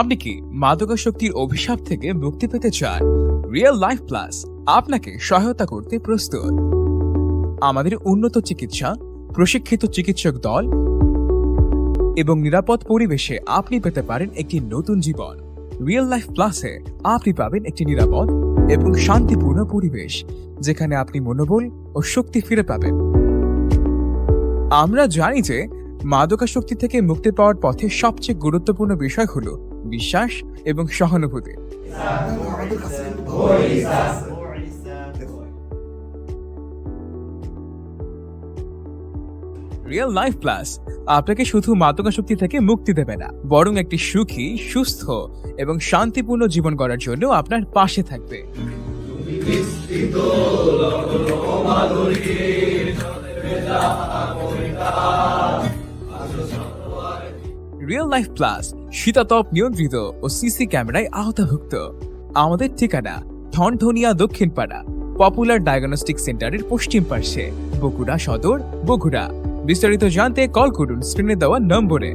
আপনি কি মাদকাসক্তির অভিশাপ থেকে মুক্তি পেতে চান? রিয়েল লাইফ প্লাস আপনাকে সহায়তা করতে প্রস্তুত। আমাদের উন্নত চিকিৎসা, প্রশিক্ষিত চিকিৎসক দল এবং নিরাপদ পরিবেশে আপনি পেতে পারেন একটি নতুন জীবন। রিয়েল লাইফ প্লাসে আপনি পাবেন একটি নিরাপদ এবং শান্তিপূর্ণ পরিবেশ, যেখানে আপনি মনোবল ও শক্তি ফিরে পাবেন। আমরা জানি যে মাদকাসক্তি থেকে মুক্তি পাওয়ার পথে সবচেয়ে গুরুত্বপূর্ণ বিষয় হলো বিশ্বাস এবং সহানুভূতি। রিয়েল লাইফ প্লাস আপনাকে শুধু মাদকাসক্তি থেকে মুক্তি দেবে না, বরং একটি সুখী, সুস্থ এবং শান্তিপূর্ণ জীবন গড়ার জন্য আপনার পাশে থাকবে। রিয়েল লাইফ প্লাস শীতাতপ নিয়ন্ত্রিত ও সিসি ক্যামেরায় আওতাভুক্ত। আমাদের ঠিকানা, ধনধনিয়া দক্ষিণপাড়া পপুলার ডায়াগনস্টিক সেন্টারের পশ্চিম পার্শ্বে, বগুড়া সদর, বগুড়া। বিস্তারিত জানতে কল করুন স্ক্রিনে দেওয়া নম্বরে।